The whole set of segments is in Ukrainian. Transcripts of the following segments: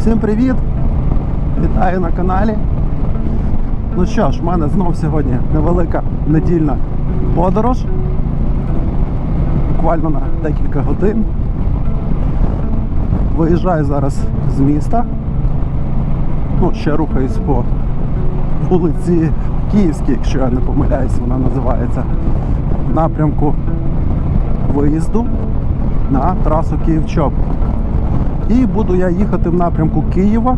Всім привіт! Вітаю на каналі. Ну що ж, в мене знов сьогодні невелика недільна подорож. Буквально на декілька годин. Виїжджаю зараз з міста. Ну, ще рухаюсь по вулиці Київській, якщо я не помиляюсь, вона називається. В напрямку виїзду на трасу Київ-Чоп. І буду я їхати в напрямку Києва.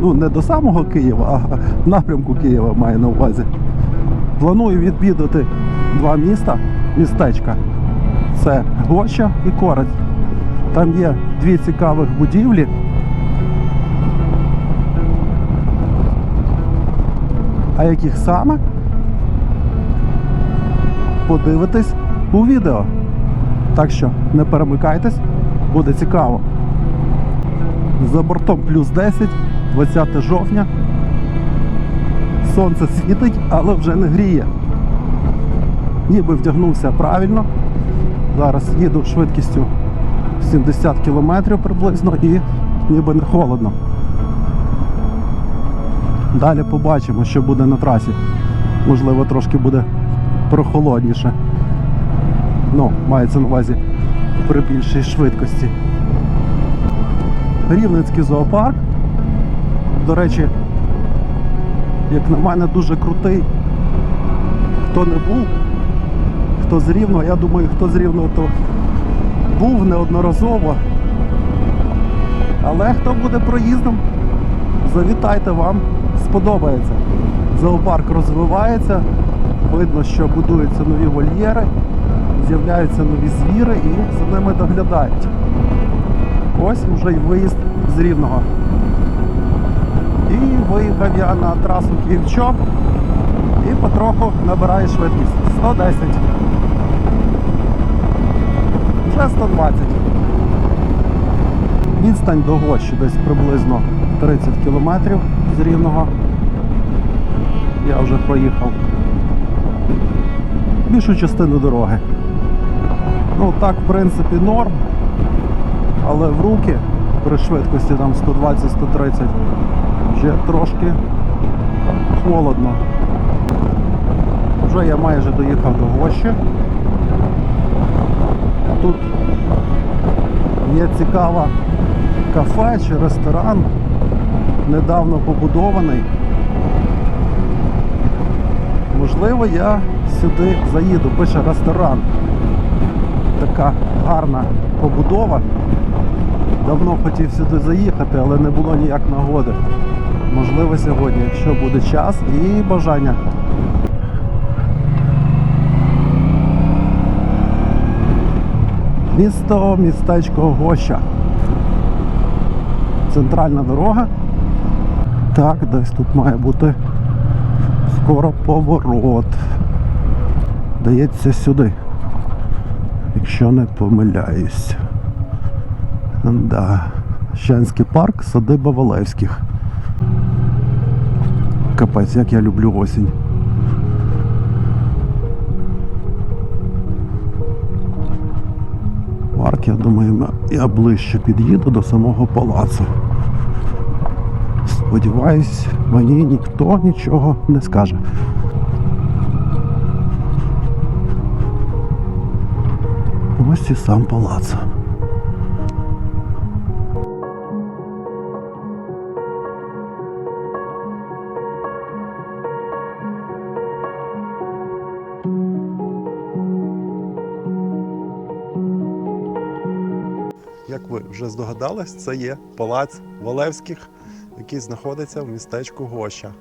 Ну, не до самого Києва, а в напрямку Києва маю на увазі. Планую відвідати два міста, містечка. Це Гоща і Короть. Там є дві цікавих будівлі. А яких саме? Подивитись у відео. Так що не перемикайтесь, буде цікаво. За бортом плюс 10, 20 жовтня. Сонце світить, але вже не гріє. Ніби вдягнувся правильно. Зараз їду швидкістю 70 км приблизно і ніби не холодно. Далі побачимо, що буде на трасі. Можливо, трошки буде прохолодніше. Ну, мається на увазі при більшій швидкості. Рівненський зоопарк. До речі, як на мене, дуже крутий. Хто не був, хто з Рівного, я думаю, хто з Рівного, то був неодноразово. Але хто буде проїздом, завітайте вам, сподобається. Зоопарк розвивається, видно, що будуються нові вольєри, з'являються нові звіри і за ними доглядають. Ось вже й виїзд з Рівного. І виїхав я на трасу Київ-Чоп і потроху набираю швидкість. 110. Вже 120. Відстань до Гощі десь приблизно 30 кілометрів з Рівного. Я вже проїхав більшу частину дороги. Ну так, в принципі, норм, але в руки при швидкості там 120-130 вже трошки холодно. Вже я майже доїхав до Гощі. Тут є цікава кафе чи ресторан, недавно побудований. Можливо, я сюди заїду, пише ресторан. Така гарна побудова. Давно хотів сюди заїхати, але не було ніяк нагоди. Можливо, сьогодні, якщо буде час і бажання. Місто, містечко Гоща. Центральна дорога. Так, десь тут має бути скоро поворот. Дається сюди. Якщо не помиляюсь. Да. Щанський парк, садиба Валевських. Капець, як я люблю осінь. Парк, я думаю, я ближче під'їду до самого палацу. Сподіваюсь, мені ніхто нічого не скаже. Ось і сам палац. Як ви вже здогадались, це є палац Валевських, який знаходиться в містечку Гоща.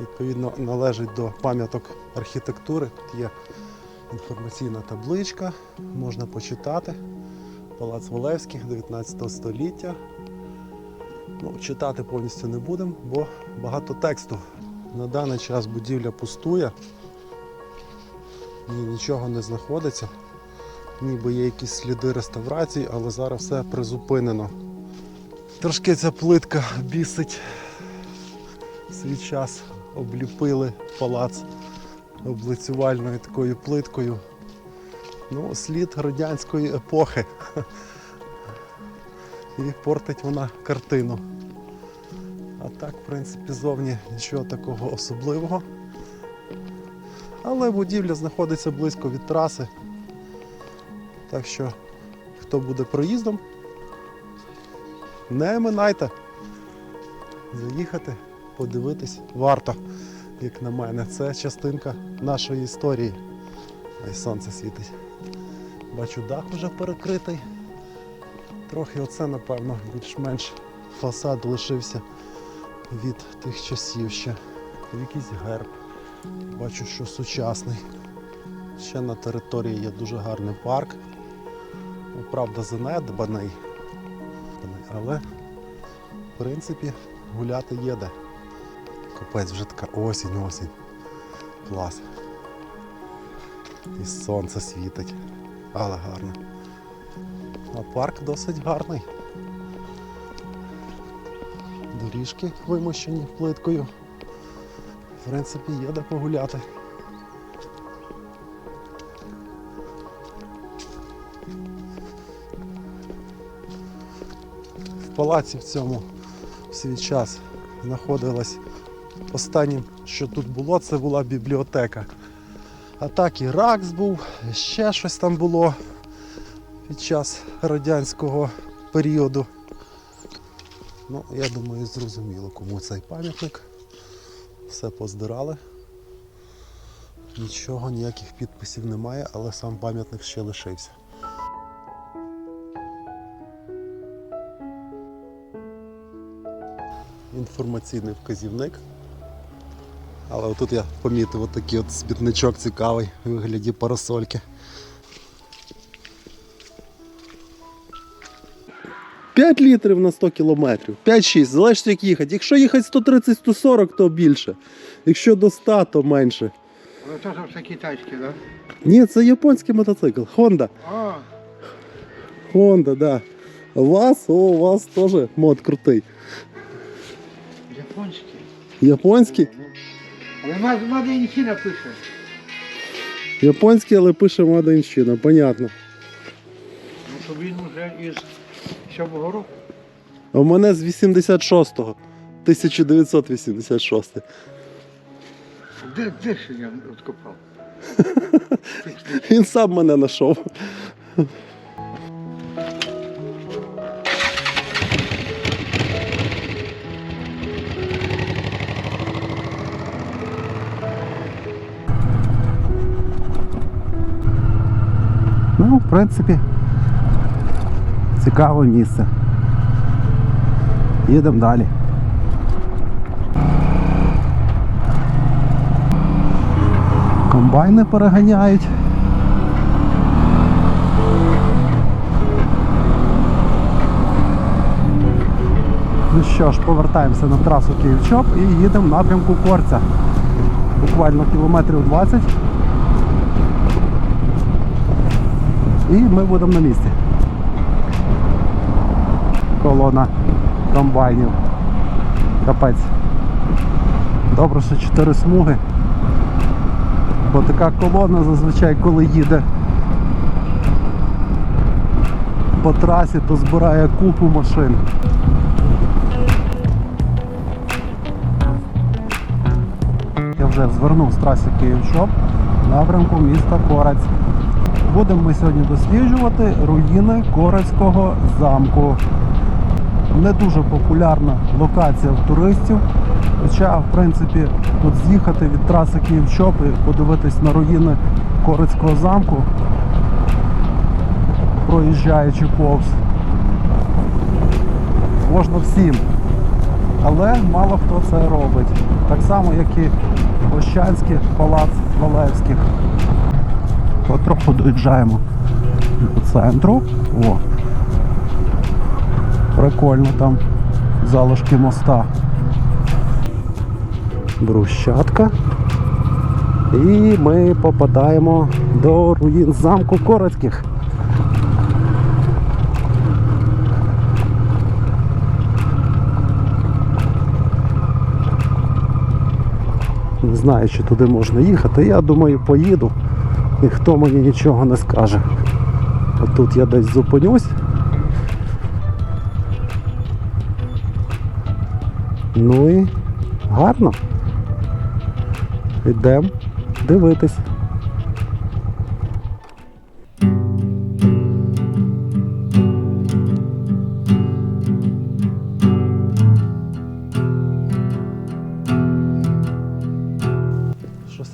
Відповідно, належить до пам'яток архітектури. Тут є інформаційна табличка, можна почитати. Палац Валевських 19 століття. Ну, читати повністю не будемо, бо багато тексту. На даний час будівля пустує, в ній нічого не знаходиться. Ніби є якісь сліди реставрації, але зараз все призупинено. Трошки ця плитка бісить. Свій час обліпили палац облицювальною такою плиткою. Ну, слід радянської епохи. і портить вона картину. А так, в принципі, зовні нічого такого особливого. Але будівля знаходиться близько від траси. Так що, хто буде проїздом, не минайте. Заїхати, подивитись варто, як на мене. Це частинка нашої історії. Ай сонце світить. Бачу, дах вже перекритий. Трохи оце, напевно, більш-менш фасад лишився від тих часів ще. Якийсь герб. Бачу, що сучасний. Ще на території є дуже гарний парк. Ну, Правда, занедбаний. Але, в принципі, гуляти є де. Капець вже така осінь, осінь. Клас. І сонце світить. Але гарно. А парк досить гарний. Доріжки вимощені плиткою. В принципі, є де погуляти. В палаці в цьому в свій час знаходилась останнім, що тут було, це була бібліотека. А так і РАКС був, ще щось там було під час радянського періоду. Ну, я думаю, зрозуміло, кому цей пам'ятник. Все поздирали. Нічого, ніяких підписів немає, але сам пам'ятник ще лишився. Інформаційний вказівник. Але отут я помітив отакий от спітничок цікавий у вигляді парасольки. 5 літрів на 100 кілометрів. 5-6, залежить як їхати. Якщо їхати 130-140, то більше. Якщо до 100, то менше. Ну то все китайське, да? Ні, це японський мотоцикл. Honda. А, Honda, да. У вас, о, у вас теж мод крутий. японське. Японський? Але мад Мадинці напише. Японський, але пише in понятно. Ну то він уже із сьомого року. А в мене з 86-го. 1986. Де, де ще я відкопав? Він сам мене знайшов. Принципі, цікаве місце. Їдемо далі. Комбайни переганяють. Ну що ж, повертаємося на трасу Київ-Чоп і їдемо в напрямку Корця. Буквально кілометрів 20. І ми будемо на місці. Колона комбайнів. Капець. Добре, що 4 смуги. Бо така колона зазвичай, коли їде по трасі, то збирає купу машин. Я вже звернув з траси Київ-Чоп напрямку міста Корець. Будемо ми сьогодні досліджувати руїни Корецького замку. Не дуже популярна локація в туристів. Хоча, в принципі, тут з'їхати від траси Київ-Чоп і подивитись на руїни Корецького замку, проїжджаючи повз, можна всім. Але мало хто це робить. Так само, як і Ощанський палац Валевських. Потроху доїжджаємо до центру. О, прикольно там залишки моста. Брущатка. І ми попадаємо до руїн замку Корецьких. Не знаю, чи туди можна їхати. Я думаю, поїду ніхто мені нічого не скаже. А тут я десь зупинюсь. Ну і гарно. Йдемо дивитись.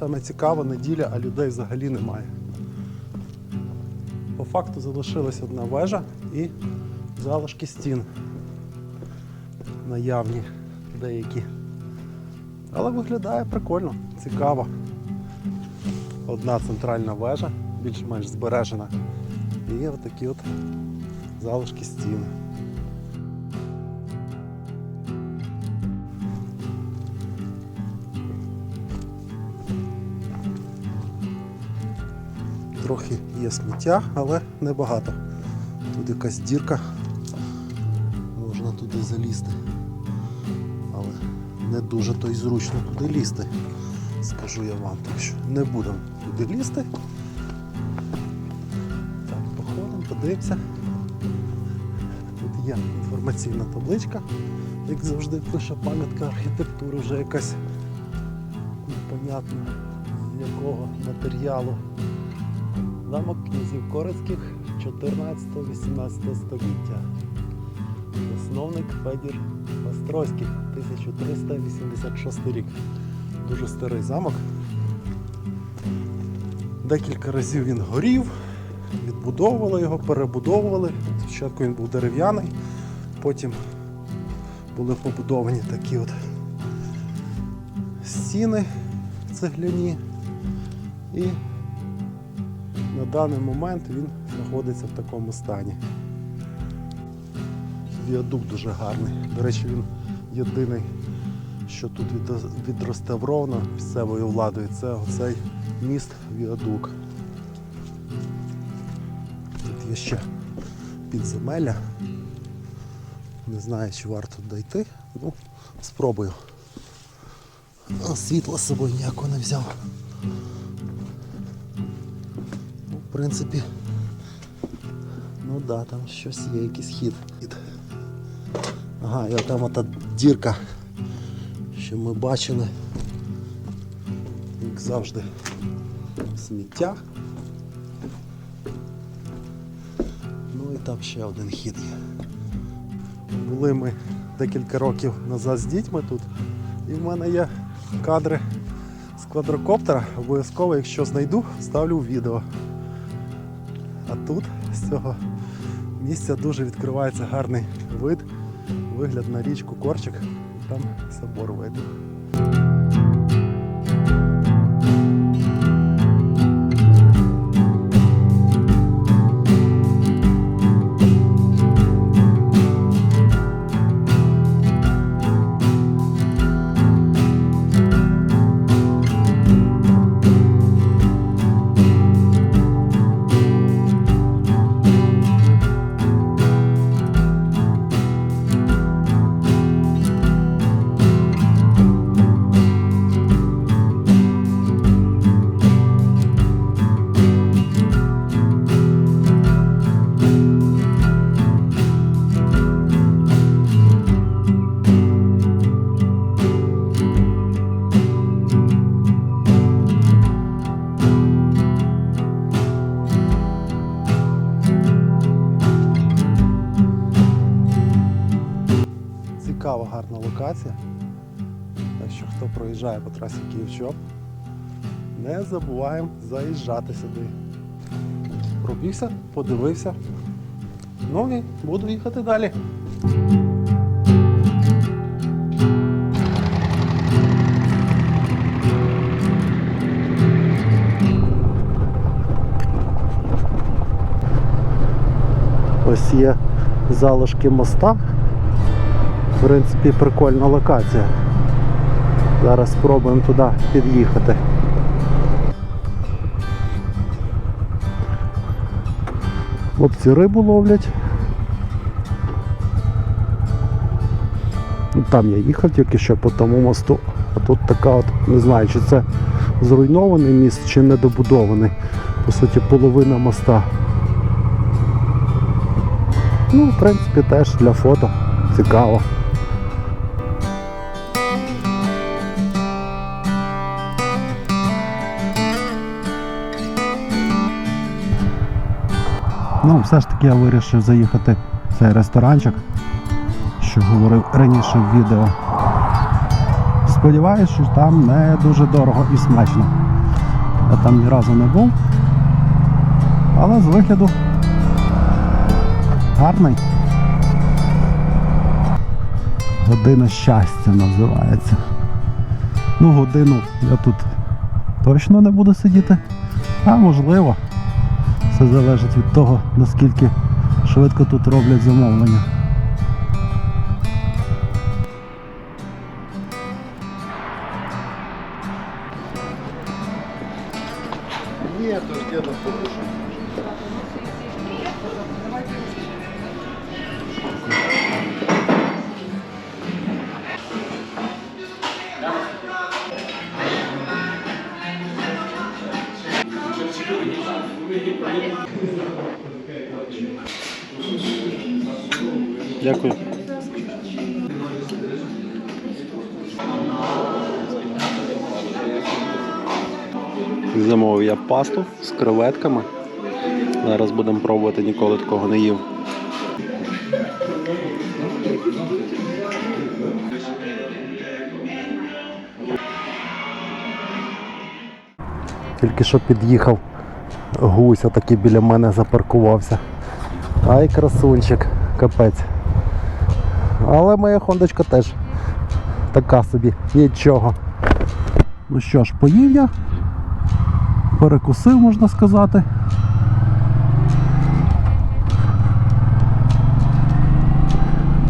Саме цікаво, неділя, а людей взагалі немає. По факту залишилась одна вежа і залишки стін. Наявні деякі. Але виглядає прикольно, цікаво. Одна центральна вежа, більш-менш збережена. І отакі от залишки стін. Трохи є сміття, але небагато. Тут якась дірка, можна туди залізти. Але не дуже то й зручно туди лізти, скажу я вам. Так що не будемо туди лізти. Так, походимо, подивимося. Тут є інформаційна табличка, як завжди пише пам'ятка архітектури, вже якась непонятна з якого матеріалу. Замок князів Корицьких 14-18 століття. Засновник Федір Острозький, 1386 рік. Дуже старий замок. Декілька разів він горів, відбудовували його, перебудовували. Спочатку він був дерев'яний, потім були побудовані такі от стіни цегляні. І даний момент він знаходиться в такому стані. Віадук дуже гарний. До речі, він єдиний, що тут відреставровано місцевою владою. Це оцей міст Віадук. Тут є ще підземелля. Не знаю, чи варто дойти. Ну, спробую. Світла з собою ніякого не взяв. Принципі, ну да, там щось є, якийсь хід. Ага, і там ота дірка, що ми бачили, як завжди, сміття. Ну і там ще один хід є. Були ми декілька років назад з дітьми тут, і в мене є кадри з квадрокоптера. Обов'язково, якщо знайду, ставлю відео. Тут з цього місця дуже відкривається гарний вид, вигляд на річку Корчик, там собор видно. Локація. Так що хто проїжджає по трасі Київ-Чоп, не забуваємо заїжджати сюди. Пробігся, подивився. Ну і буду їхати далі. Ось є залишки моста. В принципі, прикольна локація. Зараз спробуємо туди під'їхати. Хлопці рибу ловлять. Ну, Там я їхав тільки що по тому мосту, а тут така от, не знаю, чи це зруйнований міст, чи недобудований. По суті, половина моста. Ну, в принципі, теж для фото цікаво. Ну, все ж таки я вирішив заїхати в цей ресторанчик, що говорив раніше в відео. Сподіваюсь, що там не дуже дорого і смачно. Я там ні разу не був. Але з вигляду гарний. Година щастя називається. Ну, годину я тут точно не буду сидіти, а можливо. Все залежить від того, наскільки швидко тут роблять замовлення. Дякую. Замовив я пасту з креветками. Зараз будемо пробувати, ніколи такого не їв. Тільки що під'їхав гусь, отакий біля мене запаркувався. Ай, красунчик, капець. Але моя хондочка теж така собі, нічого. Ну що ж, поїв я, перекусив, можна сказати.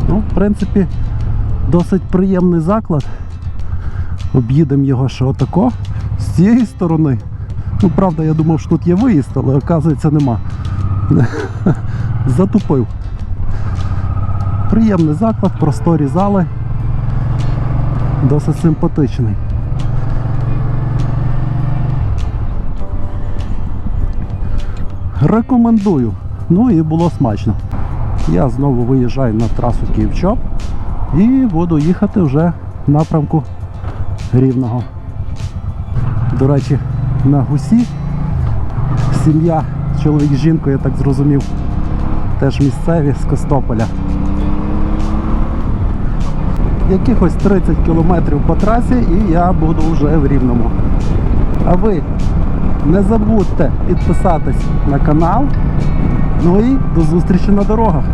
Ну, в принципі, досить приємний заклад. Об'їдемо його ще отако з цієї сторони. Ну, правда, я думав, що тут є виїзд, але оказується нема. Затупив. Приємний заклад, просторі зали. Досить симпатичний. Рекомендую. Ну і було смачно. Я знову виїжджаю на трасу Київчоп і буду їхати вже в напрямку Рівного. До речі, на гусі сім'я, чоловік з жінкою, я так зрозумів, теж місцеві з Костополя. Якихось 30 кілометрів по трасі і я буду вже в Рівному. А ви не забудьте підписатись на канал. Ну і до зустрічі на дорогах.